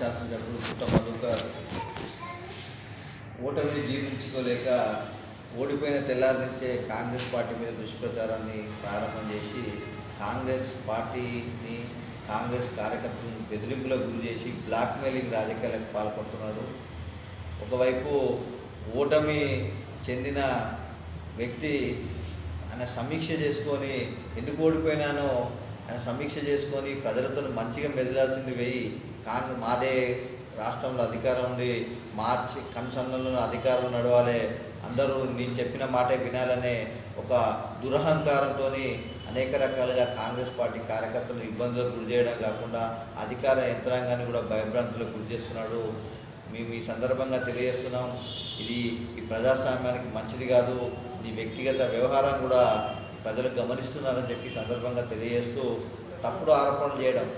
శాసనసభ్యుడు పుట్ట మధుకర్. ఓటమిని జీర్ణించుకోలేక ఓడిపోయిన తెల్లారి నుంచే కాంగ్రెస్ పార్టీ మీద దుష్ప్రచారాన్ని ప్రారంభం చేసి కాంగ్రెస్ పార్టీని కాంగ్రెస్ కార్యకర్తలను బెదిరింపులకు గురి చేసి బ్లాక్మెయిలింగ్ రాజకీయాలకు పాల్పడుతున్నాడు ఒకవైపు ఓటమి చెందిన వ్యక్తి ఆయన సమీక్ష చేసుకొని ఎందుకు ఓడిపోయినానో ఆయన సమీక్ష చేసుకొని ప్రజలతో మంచిగా మెదలాల్సింది వెయ్యి కాంగ్రెస్ మాదే రాష్ట్రంలో అధికారం ఉంది. మార్చి కన్సర్న్లలో అధికారం నడవాలి. అందరూ నేను చెప్పిన మాటే వినాలనే ఒక దురహంకారంతో అనేక రకాలుగా కాంగ్రెస్ పార్టీ కార్యకర్తలు ఇబ్బందులకు గురి చేయడం కాకుండా అధికార యంత్రాంగాన్ని కూడా భయభ్రాంతులకు గురి చేస్తున్నాడు. మేము ఈ సందర్భంగా తెలియజేస్తున్నాం. ఇది ఈ ప్రజాస్వామ్యానికి మంచిది కాదు. ఈ వ్యక్తిగత వ్యవహారం కూడా ప్రజలు గమనిస్తున్నారని చెప్పి సందర్భంగా తెలియజేస్తూ తప్పుడు ఆరోపణలు చేయడం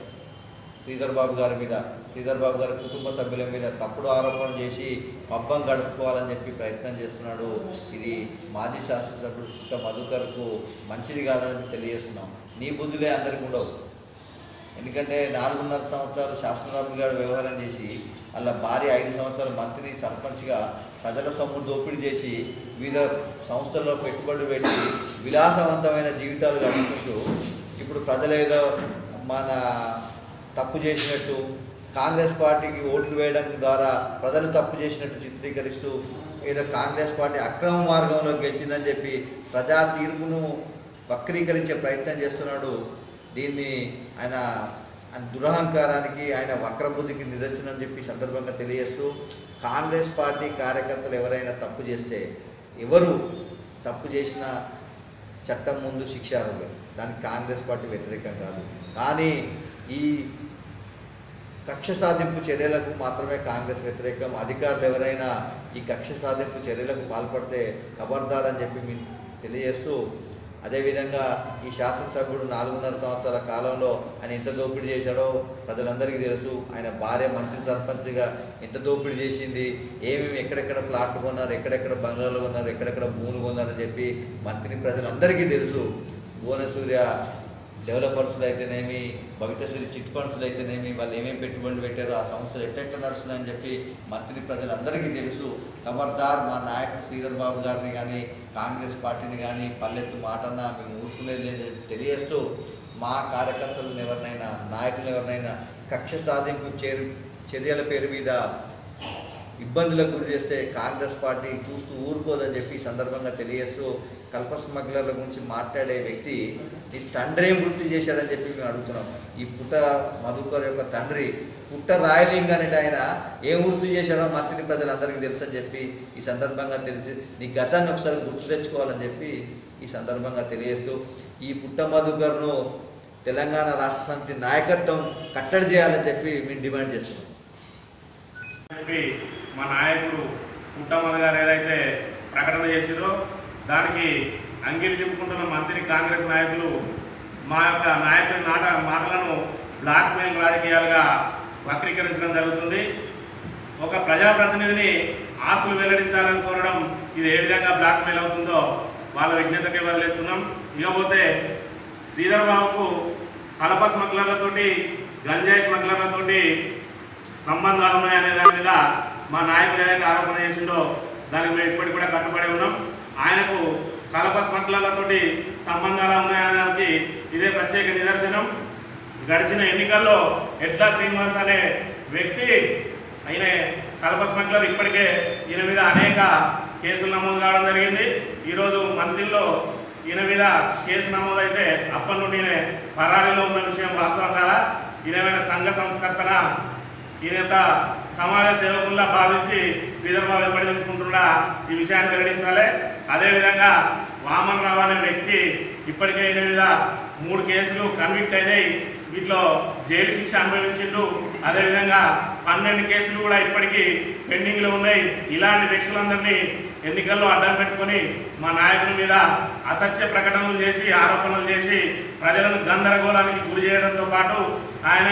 శ్రీధర్ బాబు గారి మీద శ్రీధర్ బాబు గారి కుటుంబ సభ్యుల మీద తప్పుడు ఆరోపణలు చేసి పబ్బం గడుపుకోవాలని చెప్పి ప్రయత్నం చేస్తున్నాడు. ఇది మాజీ శాసనసభ్యుడు పుట్ట మధుకర్కు మంచిది కాదని తెలియజేస్తున్నాం. నీ బుద్ధులే అందరికీ ఉండవు. ఎందుకంటే నాలుగున్నర సంవత్సరాలు శాసనసభ్యులు గారు వ్యవహారం చేసి వాళ్ళ భార్య ఐదు సంవత్సరాలు మంత్రిని సర్పంచ్గా ప్రజల సొమ్ము దోపిడీ చేసి వివిధ సంస్థల్లో పెట్టుబడులు పెట్టి విలాసవంతమైన జీవితాలు గడుపుకుంటూ ఇప్పుడు ప్రజలేదో మన తప్పు చేసినట్టు కాంగ్రెస్ పార్టీకి ఓట్లు వేయడం ద్వారా ప్రజలు తప్పు చేసినట్టు చిత్రీకరిస్తూ ఏదో కాంగ్రెస్ పార్టీ అక్రమ మార్గంలో గెలిచిందని చెప్పి ప్రజా తీర్పును వక్రీకరించే ప్రయత్నం చేస్తున్నాడు. దీన్ని ఆయన ఆయన దురహంకారానికి ఆయన వక్రబుద్ధికి నిదర్శనం చెప్పి సందర్భంగా తెలియజేస్తూ కాంగ్రెస్ పార్టీ కార్యకర్తలు ఎవరైనా తప్పు చేస్తే ఎవరు తప్పు చేసిన చట్టం ముందు శిక్షార్హులే దానికి కాంగ్రెస్ పార్టీ వ్యతిరేకం కాదు. కానీ ఈ కక్ష సాధింపు చర్యలకు మాత్రమే కాంగ్రెస్ వ్యతిరేకం. అధికారులు ఎవరైనా ఈ కక్ష సాధింపు చర్యలకు పాల్పడితే ఖబర్దార్ అని చెప్పి మీ తెలియజేస్తూ అదేవిధంగా ఈ శాసనసభ్యుడు నాలుగున్నర సంవత్సరాల కాలంలో ఆయన ఎంత దోపిడీ చేశాడో ప్రజలందరికీ తెలుసు. ఆయన భార్య మంత్రి సర్పంచ్గా ఎంత దోపిడీ చేసింది ఏమేమి ఎక్కడెక్కడ ప్లాట్లు కొన్నారు ఎక్కడెక్కడ బంగ్లాలు కొన్నారు ఎక్కడెక్కడ భూములు కొన్నారని చెప్పి మంత్రి ప్రజలందరికీ తెలుసు. భువనసూర్య డెవలపర్స్లో అయితేనేమి భవితశ్రీ చిట్ ఫండ్స్లో అయితేనేమి వాళ్ళు ఏమేమి పెట్టుబడులు పెట్టారో ఆ సంస్థలు ఎట్టెట్లా నడుస్తున్నాయని చెప్పి మంత్రి ప్రజలందరికీ తెలుసు. ఖబర్దార్ మా నాయకుడు శ్రీధర్ బాబు గారిని కానీ కాంగ్రెస్ పార్టీని కానీ పల్లెత్తు మాటన మేము ఊరుకునేది లేదని తెలియజేస్తూ మా కార్యకర్తలను ఎవరినైనా నాయకులు ఎవరినైనా కక్ష సాధింపు చేరు చర్యల పేరు మీద ఇబ్బందులకు గురి చేస్తే కాంగ్రెస్ పార్టీ చూస్తూ ఊరుకోదని చెప్పి ఈ సందర్భంగా తెలియజేస్తూ కల్ప స్మగ్లర్ల గురించి మాట్లాడే వ్యక్తి నీ తండ్రి వృత్తి చేశాడని చెప్పి మేము అడుగుతున్నాం. ఈ పుట్ట మధుకర్ యొక్క తండ్రి పుట్ట రాయలింగ్ అనేటి ఆయన ఏం వృత్తి చేశాడో మంత్రి ప్రజలందరికీ తెలుసు అని చెప్పి ఈ సందర్భంగా తెలిసి నీ గతాన్ని ఒకసారి గుర్తు తెచ్చుకోవాలని చెప్పి ఈ సందర్భంగా తెలియజేస్తూ ఈ పుట్ట మధుకర్ను తెలంగాణ రాష్ట్ర సమితి నాయకత్వం కట్టడి చేయాలని చెప్పి మేము డిమాండ్ చేస్తున్నాం. మా నాయకుడు పుట్టమన్న గారు ఏదైతే ప్రకటన చేసిరో దానికి అంగిలి చెప్పుకుంటున్న మంత్రి కాంగ్రెస్ నాయకులు మా యొక్క నాయకుడి నాట మాటలను బ్లాక్మెయిల్ రాజకీయాలుగా వక్రీకరించడం జరుగుతుంది. ఒక ప్రజాప్రతినిధిని ఆస్తులు వెల్లడించాలని కోరడం ఇది ఏ విధంగా బ్లాక్మెయిల్ అవుతుందో వాళ్ళ విజ్ఞతకే వదిలేస్తున్నాం. ఇకపోతే శ్రీధర్ బాబుకు కలప స్మగ్లర్లతోటి గంజాయి స్మగ్లర్లతోటి సంబంధాలు ఉన్నాయనే దాని మీద మా నాయకుడు ఏదైతే ఆరోపణ చేసిండో దానికి మేము ఇప్పటికి కూడా కట్టుబడి ఉన్నాం. ఆయనకు కలప స్మగ్లర్లతోటి సంబంధాలు ఉన్నాయనడానికి ఇదే ప్రత్యేక నిదర్శనం. గడిచిన ఎన్నికల్లో ఎడ్లా శ్రీనివాస్ అనే వ్యక్తి ఆయన కలప స్మగ్లర్ ఇప్పటికే ఈయన మీద అనేక కేసులు నమోదు కావడం జరిగింది. ఈరోజు మంత్రిలో ఈయన మీద కేసు నమోదైతే అప్పటి నుండి పరారీలో ఉన్న విషయం వాస్తవం కదా? ఈయన సంఘ సంస్కర్తన ఈయనంత యొక్క సమాజ సేవకుల్లా భావించి శ్రీధర్ బాబు వెంబడి ఈ విషయాన్ని వెల్లడించాలి. అదేవిధంగా వామన్ రావు అనే వ్యక్తి ఇప్పటికే ఈయన మీద మూడు కేసులు కన్విక్ట్ అయినాయి. వీటిలో జైలు శిక్ష అనుభవించిండు. అదేవిధంగా పన్నెండు కేసులు కూడా ఇప్పటికీ పెండింగ్లో ఉన్నాయి. ఇలాంటి వ్యక్తులందరినీ ఎన్నికల్లో అడ్డం పెట్టుకొని మా నాయకుని మీద అసత్య ప్రకటనలు చేసి ఆరోపణలు చేసి ప్రజలను గందరగోళానికి గురి చేయడంతో పాటు ఆయన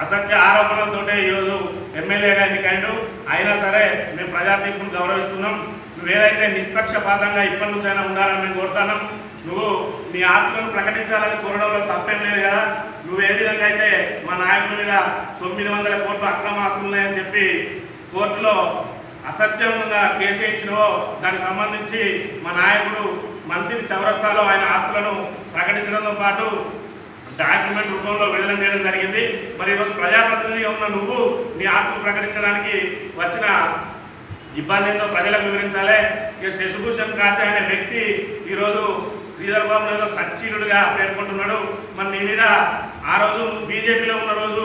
అసత్య ఆరోపణలతోటే ఈరోజు ఎమ్మెల్యేగా ఎన్నికైండు అయినా సరే మేము ప్రజా గౌరవిస్తున్నాం. గౌరవిస్తున్నాం నువ్వేదైతే నిష్పక్షపాతంగా ఇప్పటి నుంచైనా ఉండాలని మేము కోరుతున్నాం నువ్వు నీ ఆస్తులను ప్రకటించాలని కోరడంలో తప్పేం లేదు కదా. నువ్వు ఏ విధంగా అయితే మా నాయకుల మీద తొమ్మిది వందల కోట్ల అక్రమ ఆస్తులున్నాయని చెప్పి కోర్టులో అసత్యంగా కేసు ఇచ్చినవో దానికి సంబంధించి మా నాయకుడు మంత్రి చౌరస్తాలో ఆయన ఆస్తులను ప్రకటించడంతో పాటు డాక్యుమెంట్ రూపంలో విడుదల చేయడం జరిగింది. మరి ఈరోజు ప్రజాప్రతినిధిగా ఉన్న నువ్వు నీ ఆస్తులు ప్రకటించడానికి వచ్చిన ఇబ్బంది ఏందో ప్రజలకు వివరించాలి. ఇక శశిభూషణ్ కాచా అనే వ్యక్తి ఈరోజు శ్రీధర్ బాబు ఏదో సచ్చీనుడిగా పేర్కొంటున్నాడు. మరి నీ మీద ఆ రోజు నువ్వు బీజేపీలో ఉన్న రోజు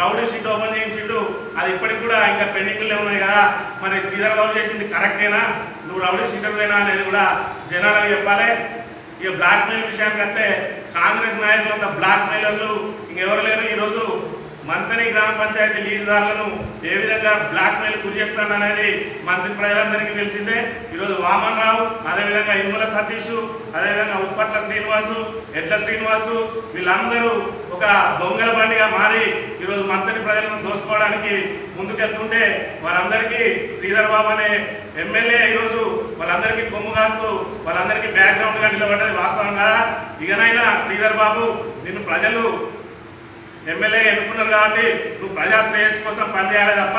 రౌడీ షీట్ ఓపెన్ చేయించిండు. అది ఇప్పటికి కూడా ఇంకా పెండింగ్లో ఉన్నాయి కదా. మరి శ్రీధర్ బాబు చేసింది కరెక్టేనా? నువ్వు రౌడీ షీటర్వేనా అనేది కూడా జనాలకు చెప్పాలి. ఇక బ్లాక్ మెయిల్ విషయానికి వస్తే కాంగ్రెస్ నాయకులంతా బ్లాక్ మెయిలర్లు ఇంకెవరు మంత్రి గ్రామ పంచాయతీ లీజుదారులను ఏ విధంగా బ్లాక్ మెయిల్ గురి చేస్తాడు అనేది మంత్రి ప్రజలందరికీ తెలిసిందే. ఈరోజు వామన్ రావు అదేవిధంగా ఇమ్ముల సతీష్ అదేవిధంగా ఉప్పట్ల శ్రీనివాసు ఎడ్ల శ్రీనివాసు వీళ్ళందరూ ఒక దొంగల బండిగా మారి ఈరోజు మంత్రి ప్రజలను దోచుకోవడానికి ముందుకెళ్తుంటే వారందరికీ శ్రీధర్ బాబు అనే ఎమ్మెల్యే ఈరోజు వాళ్ళందరికీ కొమ్ము కాస్తూ వాళ్ళందరికీ బ్యాక్గ్రౌండ్గా నిలబడ్డది వాస్తవం కదా? ఇకనైనా శ్రీధర్ బాబు నిన్ను ప్రజలు ఎమ్మెల్యే ఎన్నుకున్నారు కాబట్టి నువ్వు ప్రజా శ్రేయస్సు కోసం పనిచేయాలి తప్ప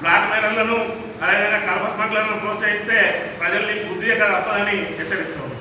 బ్లాక్ మైనర్లను అదేవిధంగా కలప స్మగ్లర్లను ప్రోత్సహిస్తే ప్రజల్ని బుద్ధి ఎక్కడ తప్పదని హెచ్చరిస్తున్నాం